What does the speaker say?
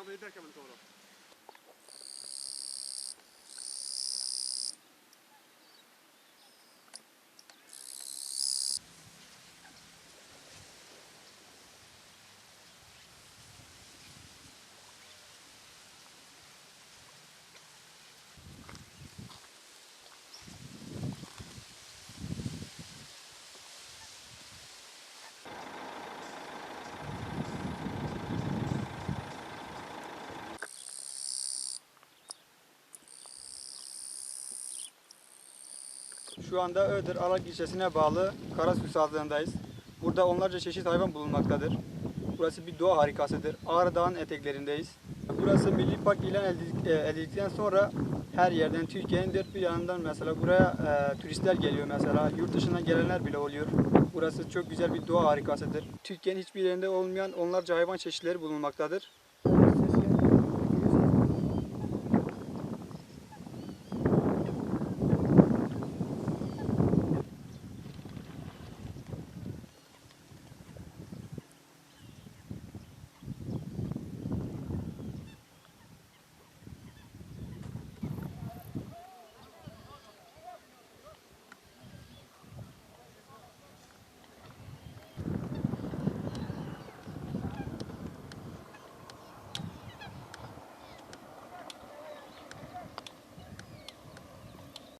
genau mit Hinterkammern Şu anda Iğdır Alak ilçesine bağlı Karasu sazlığındayız. Burada onlarca çeşit hayvan bulunmaktadır. Burası bir doğa harikasıdır. Ağrı Dağı'nın eteklerindeyiz. Burası Milli Park ilan e, edildikten sonra her yerden Türkiye'nin dört bir yanından mesela buraya e, turistler geliyor mesela. Yurt dışından gelenler bile oluyor. Burası çok güzel bir doğa harikasıdır. Türkiye'nin hiçbir yerinde olmayan onlarca hayvan çeşitleri bulunmaktadır.